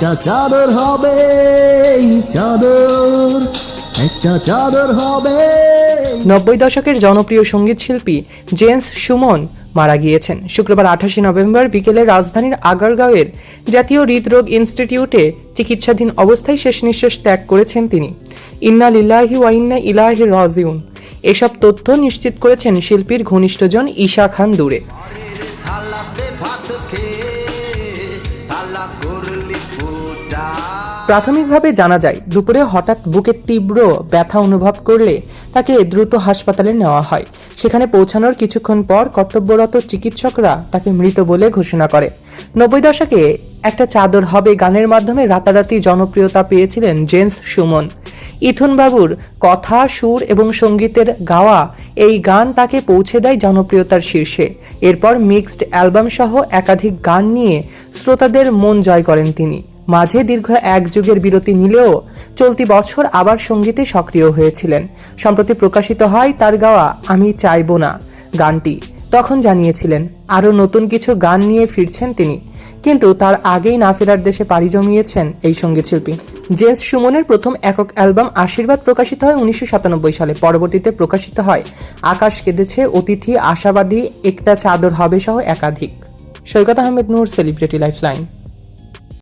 একটা চাদর হবে চাদর। একটা চাদর হবে। নব্বই দশকের জনপ্রিয় সংগীত শিল্পী জেমস সুমন মারা গিয়েছেন। শুক্রবার আঠাশে নভেম্বর বিকেলে রাজধানীর আগারগাঁওয়ের জাতীয় হৃদরোগ ইনস্টিটিউটে চিকিৎসাধীন অবস্থায় শেষ নিঃশ্বাস ত্যাগ করেছেন তিনি। ইন্না লিল্লাহি ওয়া ইন্না ইলাহি রাজিউন। এসব তথ্য নিশ্চিত করেছেন শিল্পীর ঘনিষ্ঠজন ঈশা খান দূরে। প্রাথমিকভাবে জানা যায়, দুপুরে হঠাৎ বুকের তীব্র ব্যথা অনুভব করলে তাকে দ্রুত হাসপাতালে নেওয়া হয়। সেখানে পৌঁছানোর কিছুক্ষণ পর কর্তব্যরত চিকিৎসকরা তাকে মৃত বলে ঘোষণা করে। নব্বই দশকে একটা চাদর হবে গানের মাধ্যমে রাতারাতি জনপ্রিয়তা পেয়েছিলেন জেমস সুমন। ইথুন বাবুর কথা, সুর এবং সঙ্গীতের গাওয়া এই গান তাকে পৌঁছে দেয় জনপ্রিয়তার শীর্ষে। এরপর মিক্সড অ্যালবাম সহ একাধিক গান নিয়ে শ্রোতাদের মন জয় করেন তিনি। মাঝে দীর্ঘ এক যুগের বিরতি নিলেও চলতি বছর আবার সঙ্গীতে সক্রিয় হয়েছিলেন। সম্প্রতি প্রকাশিত হয় তার গাওয়া আমি চাইব না গানটি। তখন জানিয়েছিলেন, আরও নতুন কিছু গান নিয়ে ফিরছেন তিনি, কিন্তু তার আগেই না ফেরার দেশে পাড়ি জমিয়েছেন এই সংগীত শিল্পী জেমস সুমনের প্রথম একক অ্যালবাম আশীর্বাদ প্রকাশিত হয় উনিশশো সাতানব্বই সালে। পরবর্তীতে প্রকাশিত হয় আকাশ কেঁদেছে, অতিথি আশাবাদী, একটা চাদর হবে সহ একাধিক। Saikat Ahmed Noor, celebrity lifeline.